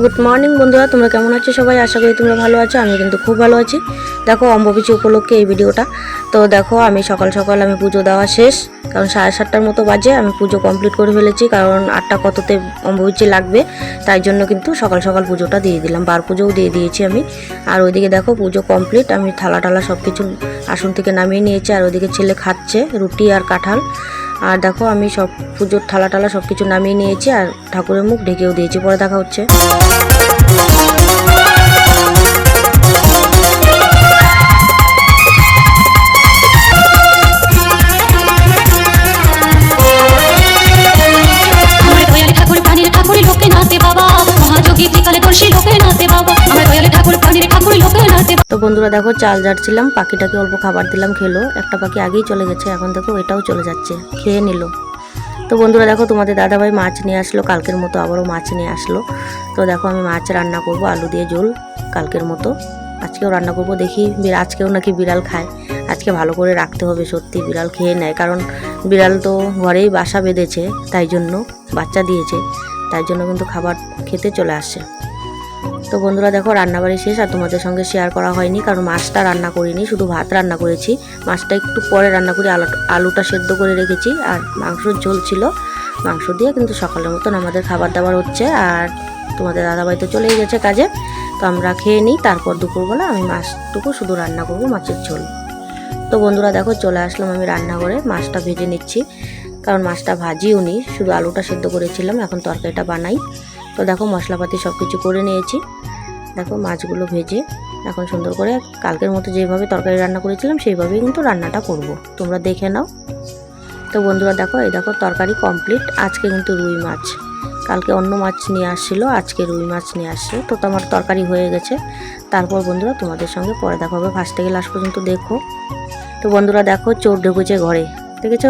Good morning বন্ধুরা। তোমরা কেমন আছো সবাই? আশা করি তোমরা ভালো আছো আমি কিন্তু খুব ভালো আছি। দেখো, অম্বুবাচী উপলক্ষে এই ভিডিওটা। তো দেখো, আমি সকাল সকাল আমি পুজো দেওয়া শেষ। কারণ সাড়ে সাতটার মতো বাজে, আমি পুজো কমপ্লিট করে ফেলেছি। কারণ আটটা কততে অম্বুবাচী লাগবে, তাই জন্য কিন্তু সকাল সকাল পুজোটা দিয়ে দিলাম। বার পুজোও দিয়ে দিয়েছি আমি। আর ওইদিকে দেখো, পুজো কমপ্লিট আমি থালা টালা সব কিছু আসন থেকে নামিয়ে নিয়েছি। আর ওইদিকে ছেলে খাচ্ছে, রুটি আর কাঁঠাল। আর দেখো আমি সব পুজোর থালা টালা সব কিছু নামিয়ে নিয়েছি আর ঠাকুরের মুখ ঢেকেও দিয়েছি, পরে দেখা হচ্ছে। তো বন্ধুরা দেখো, চাল ঝাড়ছিলাম, পাখিটাকে অল্প খাবার দিলাম, খেলো। একটা পাখি আগেই চলে গেছে, এখন দেখো এটাও চলে যাচ্ছে, খেয়ে নিল। তো বন্ধুরা দেখো, তোমাদের দাদাভাই মাছ নিয়ে আসলো, কালকের মতো আবারও মাছ নিয়ে আসলো। তো দেখো, আমি মাছ রান্না করব, আলু দিয়ে ঝোল, কালকের মতো। আজকেও রান্না করব, দেখি আজকেও নাকি বিড়াল খায়। আজকে ভালো করে রাখতে হবে, সত্যি বিড়াল খেয়ে নেয়, কারণ বিড়াল তো ঘরেই বাসা বেঁধেছে, তাই জন্য বাচ্চা দিয়েছে, তাই জন্য কিন্তু খাবার খেতে চলে আসছে তো বন্ধুরা দেখো, রান্নাবাড়ি শেষ আর তোমাদের সঙ্গে শেয়ার করা হয়নি কারণ মাছটা রান্না করিনি, শুধু ভাত রান্না করেছি। মাছটা একটু পরে রান্না করে, আলু আলুটা সেদ্ধ করে রেখেছি আর মাংসর ঝোল ছিল। মাংস দিয়ে কিন্তু সকালের মতন আমাদের খাবার দাবার হচ্ছে আর তোমাদের দাদাভাই তো চলেই গেছে কাজে। তো আমরা খেয়ে নিই, তারপর দুপুরবেলা আমি মাছটুকু শুধু রান্না করব, মাছের ঝোল। তো বন্ধুরা দেখো, চলে আসলাম আমি রান্নাঘরে, মাছটা ভেজে নিচ্ছি। কারণ মাছটা ভাজিও নি, শুধু আলুটা সেদ্ধ করেছিলাম, এখন তরকারিটা বানাই। তো দেখো মশলাপাতি সব কিছু করে নিয়েছি। দেখো মাছগুলো ভেজে এখন সুন্দর করে কালকের মতো যেভাবে তরকারি রান্না করেছিলাম, সেইভাবেই কিন্তু রান্নাটা করব। তোমরা দেখে নাও। তো বন্ধুরা দেখো, এই দেখো তরকারি কমপ্লিট আজকে কিন্তু রুই মাছ। কালকে অন্য মাছ নিয়ে আসছিল, আজকে রুই মাছ নিয়ে আসছে। তো তোমার তরকারি হয়ে গেছে। তারপর বন্ধুরা তোমাদের সঙ্গে পরে দেখা হবে। ফার্স্ট থেকে লাস্ট পর্যন্ত দেখো। তো বন্ধুরা দেখো চোর ঢুকেছে ঘরে। দেখেছ?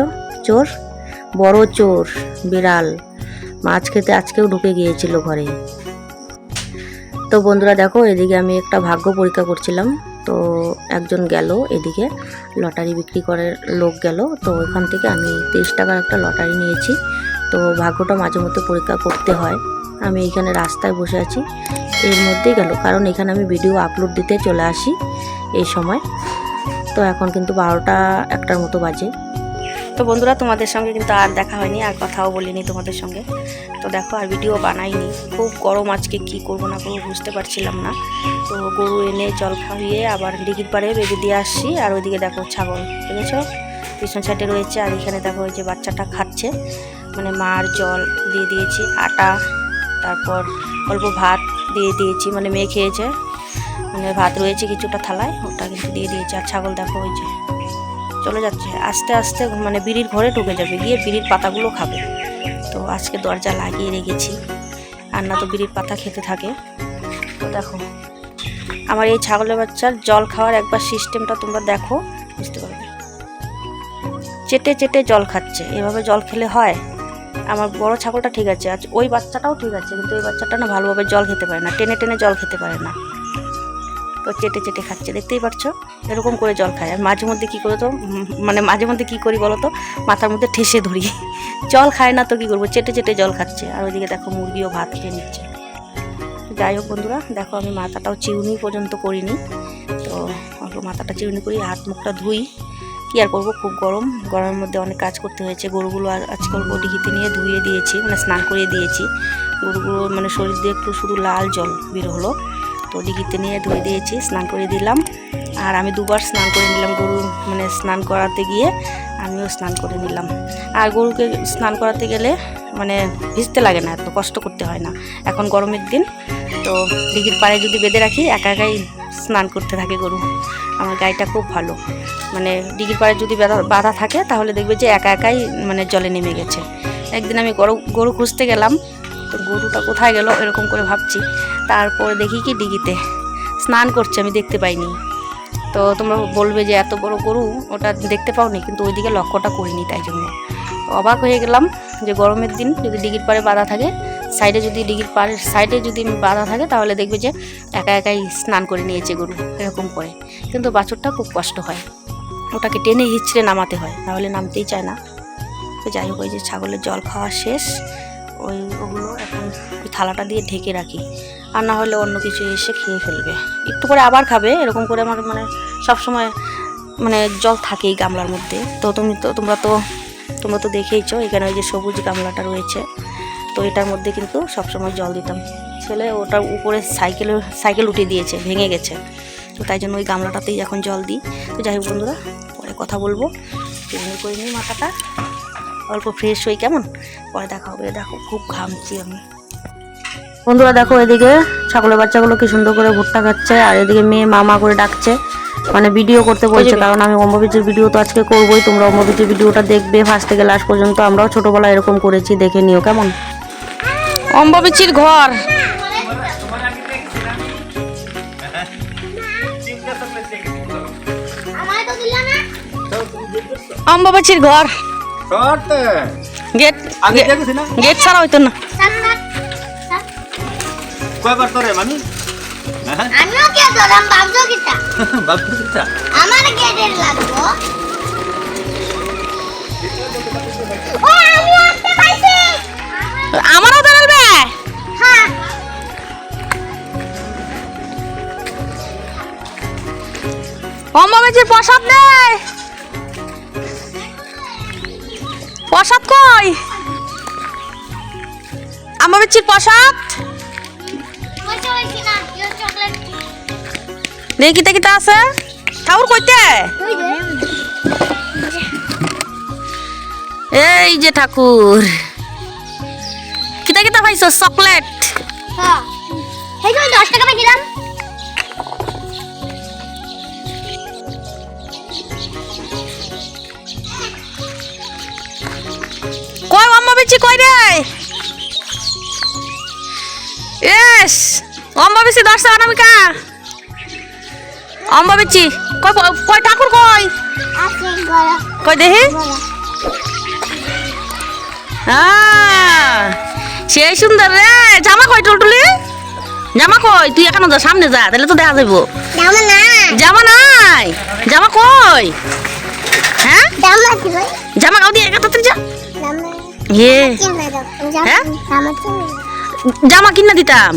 চোর? বড় চোর, বিড়াল। মাছ খেতে আজকেও ঢুকে গিয়েছিল ঘরে। তো বন্ধুরা দেখো, এদিকে আমি একটা ভাগ্য পরীক্ষা করছিলাম। তো একজন গেল এদিকে, লটারি বিক্রি করার লোক গেল। তো ওইখান থেকে আমি তেইশ টাকার একটা লটারি নিয়েছি। তো ভাগ্যটা মাঝে মধ্যে পরীক্ষা করতে হয়। আমি এখানে রাস্তায় বসে আছি। এর মধ্যেই গেল, কারণ এখানে আমি ভিডিও আপলোড দিতে চলে আসি এই সময়। তো এখন কিন্তু বারোটা একটার মতো বাজে। তো বন্ধুরা, তোমাদের সঙ্গে কিন্তু আর দেখা হয়নি, আর কথাও বলিনি তোমাদের সঙ্গে। তো দেখো, আর ভিডিও বানাইনি। খুব গরম আজকে, কি করব না করব বুঝতে পারছিলাম না। তো গরু এনে জল খাইয়ে আবার ডিগির পাড়ে বেঁধে দিয়ে আসছি, আর ওইদিকে দেখো ছাগল, দেখেছ? পিছন সাইডে রয়েছে, আর এখানে দেখো ওই যে বাচ্চাটা খাচ্ছে। মানে মার জল দিয়ে দিয়েছি, আটা, তারপর অল্প ভাত দিয়ে দিয়েছি মানে মেয়ে খেয়েছে। মানে ভাত রয়েছে কিছুটা থালায়, ওটা কিন্তু দিয়ে দিয়েছি। আর ছাগল দেখো ওই যে চলে যাচ্ছে। আস্তে আস্তে মানে বিড়ির ঘরে ঢুকে যাবে, গিয়ে বিড়ির পাতাগুলো খাবে। তো আজকে দরজা লাগিয়ে রেখেছি। আর না তো বিড়ির পাতা খেতে থাকে। তো দেখো, আমার এই ছাগলের বাচ্চার জল খাওয়ার একবার সিস্টেমটা তোমরা দেখো, বুঝতে পারবে? চেটে চেটে জল খাচ্ছে। এভাবে জল খেলে হয়? আমার বড় ছাগলটা ঠিক আছে। আর ওই বাচ্চাটাও ঠিক আছে, কিন্তু ওই বাচ্চাটা না ভালোভাবে জল খেতে পারে না। টেনে টেনে জল খেতে পারে না। তো চেটে চেটে খাচ্ছে, দেখতেই পাচ্ছ এরকম করে জল খায়। আর মাঝে মধ্যে কী করে তো মানে মাঝে মধ্যে কী করি বলো তো? মাথার মধ্যে ঠেসে ধরি। জল খায় না তো কী করব? চেটে চেটে জল খাচ্ছে। আর ওইদিকে দেখো মুরগিও ভাত খেয়ে নিচ্ছে। যাই হোক বন্ধুরা, দেখো আমি মাথাটাও চিউনি পর্যন্ত করিনি। তো অল্প মাথাটা চিউনি করি, হাত মুখটা ধুই। কী আর করব? খুব গরম। গরমের মধ্যে অনেক কাজ করতে হয়েছে। গরুগুলো আজকাল বডিঘিতে নিয়ে ধুয়ে দিয়েছি মানে স্নান করিয়ে দিয়েছি। গরুগুলো মানে শরীর দিয়ে একটু শুধু লাল জল বের হলো। তো ডিগিতে নিয়ে ধুয়ে দিয়েছি, স্নান করে দিলাম। আর আমি দুবার স্নান করে নিলাম গরু মানে স্নান করাতে গিয়ে আমিও স্নান করে নিলাম। আর গরুকে স্নান করাতে গেলে মানে ভিজতে লাগে না, এত কষ্ট করতে হয় না। এখন গরমের দিন, তো দিঘির পাড়ে যদি বেঁধে রাখি, একা একাই স্নান করতে থাকে গরু। আমার গাইটা খুব ভালো। মানে দিঘির পাড়ে যদি বাধা থাকে, তাহলে দেখবে যে একা একাই মানে জলে নেমে গেছে। একদিন আমি গরু গরু খুঁজতে গেলাম, তো গরুটা কোথায় গেল, এরকম করে ভাবছি। তারপরে দেখি কি ডিগিতে। স্নান করছে, আমি দেখতে পাইনি। তো তোমরা বলবে যে এত বড় গরু, ওটা দেখতে পাওনি, কিন্তু ওইদিকে লক্ষ্যটা করিনি তাই জন্য। অবাক হয়ে গেলাম যে গরমের দিন যদি ডিগির পাড়ে বাধা থাকে সাইডে যদি ডিগির পাড়ের সাইডে যদি বাধা থাকে, তাহলে দেখবে যে একা একাই স্নান করে নিয়েছে গরু, এরকম করে। কিন্তু বাছুরটা খুব কষ্ট হয়। ওটাকে টেনে হিচড়ে নামাতে হয় তাহলে নামতেই চায় না। তো যাই হোক, ওই যে ছাগলের জল খাওয়া শেষ। ওই ওগুলো এখন ওই থালাটা দিয়ে ঢেকে রাখি। আর না হলে অন্য কিছু এসে খেয়ে ফেলবে। একটু করে আবার খাবে, এরকম করে আমার মানে সব সময় মানে জল থাকেই গামলার মধ্যে। তো তুমি তো, তোমরা তো তোমরা তো দেখেইছো, এখানে ওই যে সবুজ গামলাটা রয়েছে। তো এটার মধ্যে কিন্তু সবসময় জল দিতাম। ছেলে ওটার উপরে সাইকেল সাইকেল উঠিয়ে দিয়েছে, ভেঙে গেছে। তো তাই জন্য ওই গামলাটাতেই এখন জল দিই। তো যাই হোক বন্ধুরা, পরে কথা বলব। করে নিই মাথাটা। অল্প ফ্রেশ হই কেমন? পরে দেখা হবে। দেখো খুব ঘামছি আমি। বন্ধুরা দেখো এদিকে ছাগলের বাচ্চাগুলো কি সুন্দর করে ভুট্টা খাচ্ছে আর এদিকে মেয়ে মামা করে ডাকছে। মানে ভিডিও করতে বলছে কারণ আমি অম্ববীচির ভিডিও তো আজকে করবোই তোমরা অম্ববীচির ভিডিওটা দেখবে ফার্স্ট থেকে লাস্ট পর্যন্ত আমরাও ছোটবেলায় এরকম করেছি দেখে নিও কেমন? অম্ববীচির ঘর। অম্ববীচির ঘর। গেট ছাড়া হইতো না। কয়বার তোরে মামি? হ্যাঁ। আমিও কে ধরাম আমার গেটের লাগবো। ও আমি আসতে পাইছি। আমারও দাঁড়াবে হ্যাঁ। প্রসাদ নেই প্রসাদ কই? প্রসাদ হইছি না চকলেট দেখি কিতা কিতা আছে? ঠাকুর কইতে? এই যে ঠাকুর। কিতা কিতা পাইছো চকলেট। হ্যাঁ। এই দশ টাকা দিলাম অম্ববীচি দশ অনামিকা অম্ববীচি। কই কই ঠাকুর কই? কই দেখি আহ, সুন্দর রে। জামা কই টুলটুলি? জামা কই? তুই এখানে যা সামনে যা তাহলে তো দেখা যাইব। জামা নাই। জামা কই? হ্যাঁ? জামা গাও দিয়ে একা যা। হে হ্যাঁ? জামা কিনা দিতাম।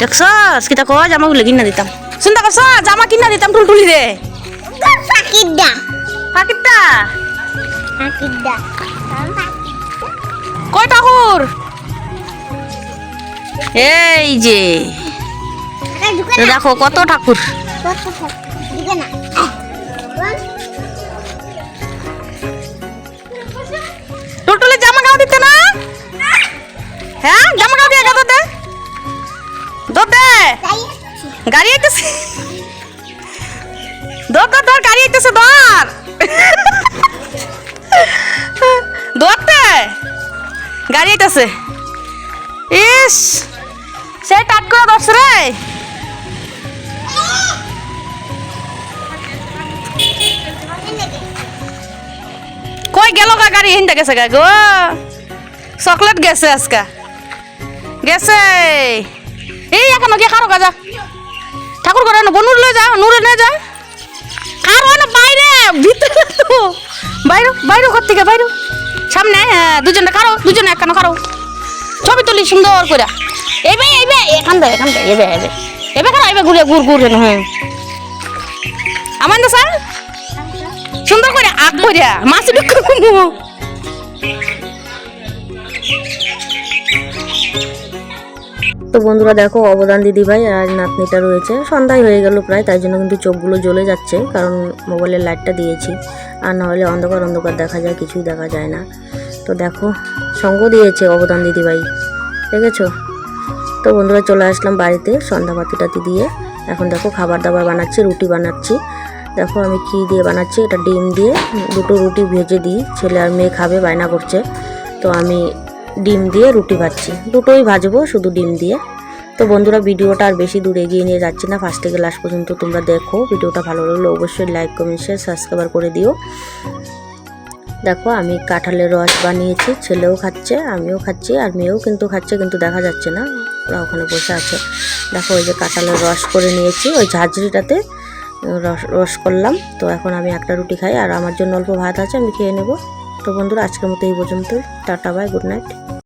দেখছস? কিতা কয়? জামা গুলো কিনা দিতাম। চিন্তা করছ জামা কিনা দিতাম টুলটুলি রে ফাকিদা। পাকিটটা ফাকিদা। কয় ঠাকুর? এই যে। দেখো কত ঠাকুর। টুলটুলি জামা গাও দিতে না? হ্যাঁ? জামা গাও দিয়ে গাদতে দতে গাড়ি আইতেছে। দর দর দর গাড়ি আইতেছে দর দরতে গাড়ি আইতেছে। ইস সে টাট করে দর্শ রে। কই গেল গা গাড়ি? হিন্দা গেছে গা গো। চকলেট গেছে আজকা। গেছে। এই এখনও গিয়ে কারও গাজা ঠাকুর ঘরে করে বনুর লয়ে যা, নুরে নিয়ে যা। কারও না বাইরে, ভিতরে তো। বাইরে বাইরে ঘর থেকে বাইরে। সামনে হ্যাঁ দুজনে কারও, দুজনে একখানো কারও। ছবি তুলি সুন্দর করে। এবে এবে এখান দে এখান দে, এবে এবে। এবে কারও, এবে ঘুরে, ঘুর, ঘুরে হ্যাঁ আমার না স্যার। সুন্দর করে আগ করে মাছ বিক্রি তো বন্ধুরা দেখো, অবদান দিদিভাই আর নাতনিটা রয়েছে। সন্ধ্যায় হয়ে গেল প্রায়, তাই জন্য কিন্তু চোখগুলো জ্বলে যাচ্ছে, কারণ মোবাইলের লাইটটা দিয়েছি। আর না হলে অন্ধকার অন্ধকার দেখা যায়, কিছুই দেখা যায় না। তো দেখো, সঙ্গ দিয়েছে অবদান দিদিভাই, দেখেছ? তো বন্ধুরা চলে আসলাম বাড়িতে, সন্ধ্যা বাতিটাতি দিয়ে। এখন দেখো, খাবার দাবার বানাচ্ছি, রুটি বানাচ্ছি। দেখো আমি কি দিয়ে বানাচ্ছি, এটা ডিম দিয়ে, দুটো রুটি ভেজে দিই। ছেলে আর মেয়ে খাবে, বায়না করছে। তো আমি ডিম দিয়ে রুটি ভাজছি। দুটোই ভাজবো, শুধু ডিম দিয়ে। তো বন্ধুরা, ভিডিওটা আর বেশি দূর এগিয়ে নিয়ে যাচ্ছি না। ফার্স্ট থেকে লাস্ট পর্যন্ত তোমরা দেখো। ভিডিওটা ভালো লাগলে অবশ্যই লাইক কমেন্ট শেয়ার সাবস্ক্রাইবার করে দিও। দেখো, আমি কাঁঠালের রস বানিয়েছি। ছেলেও খাচ্ছে, আমিও খাচ্ছি, আর মেয়েও কিন্তু খাচ্ছে, কিন্তু দেখা যাচ্ছে না। ওরা ওখানে বসে আছে। দেখো, ওই যে কাঁঠালের রস করে নিয়েছি। ওই ঝাঁঝরিটাতে রস রস করলাম। তো এখন আমি একটা রুটি খাই, আর আমার জন্য অল্প ভাত আছে, আমি খেয়ে নেব। তো বন্ধুরা আজকের মতো এই পর্যন্ত টাটা বাই গুড নাইট